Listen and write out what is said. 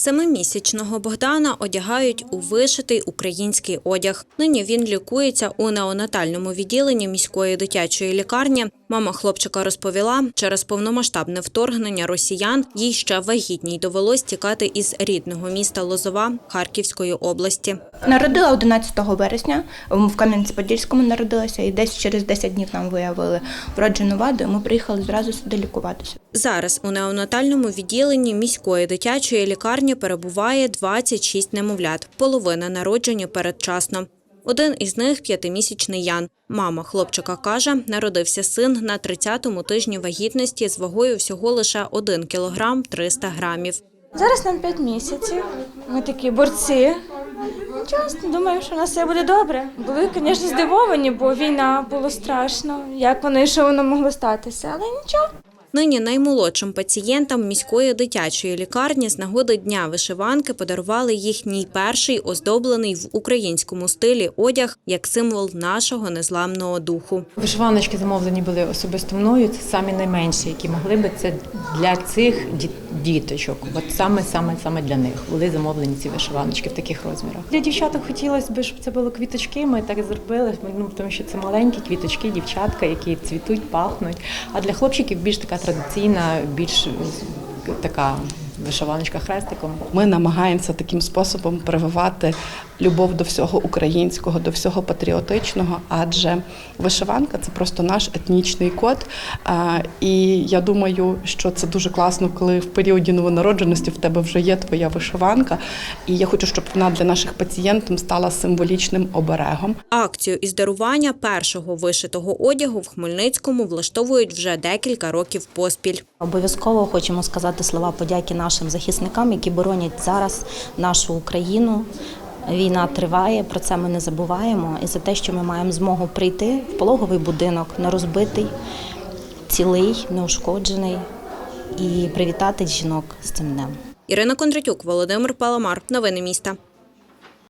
Семимісячного Богдана одягають у вишитий український одяг. Нині він лікується у неонатальному відділенні міської дитячої лікарні. Мама хлопчика розповіла, через повномасштабне вторгнення росіян їй ще вагітній довелось тікати із рідного міста Лозова Харківської області. Народила 11 вересня, в Кам'янці-Подільському народилася, і десь через 10 днів нам виявили вроджену ваду, і ми приїхали зразу сюди лікуватися. Зараз у неонатальному відділенні міської дитячої лікарні перебуває 26 немовлят. Половина народжені передчасно. Один із них п'ятимісячний Ян. Мама хлопчика каже, народився син на 30-му тижні вагітності з вагою всього лише 1 кілограм 300 грамів. Зараз нам 5 місяців. Ми такі борці. Чесно, думаю, що у нас все буде добре. Були, звісно, здивовані, бо війна було страшно. Як воно і що воно могло статися, але нічого. Нині наймолодшим пацієнтам міської дитячої лікарні з нагоди дня вишиванки подарували їхній перший оздоблений в українському стилі одяг як символ нашого незламного духу. Вишиваночки замовлені були особисто мною. Це самі найменші, які могли би це для цих діточок. От саме саме саме для них були замовлені ці вишиваночки в таких розмірах. Для дівчаток хотілося б, щоб це були квіточки. Ми так зробили. Ну тому що це маленькі квіточки, дівчатка, які цвітуть, пахнуть. А для хлопчиків більш така традиційна, більш така вишиваночка хрестиком. Ми намагаємося таким способом прививати любов до всього українського, до всього патріотичного, адже вишиванка це просто наш етнічний код. І я думаю, що це дуже класно, коли в періоді новонародженості в тебе вже є твоя вишиванка. І я хочу, щоб вона для наших пацієнтів стала символічним оберегом. Акцію із дарування першого вишитого одягу в Хмельницькому влаштовують вже декілька років поспіль. Обов'язково хочемо сказати слова подяки нашим захисникам, які боронять зараз нашу Україну. Війна триває, про це ми не забуваємо. І за те, що ми маємо змогу прийти в пологовий будинок, не розбитий, цілий, неушкоджений, і привітати жінок з цим днем. Ірина Кондратюк, Володимир Паламар. Новини міста.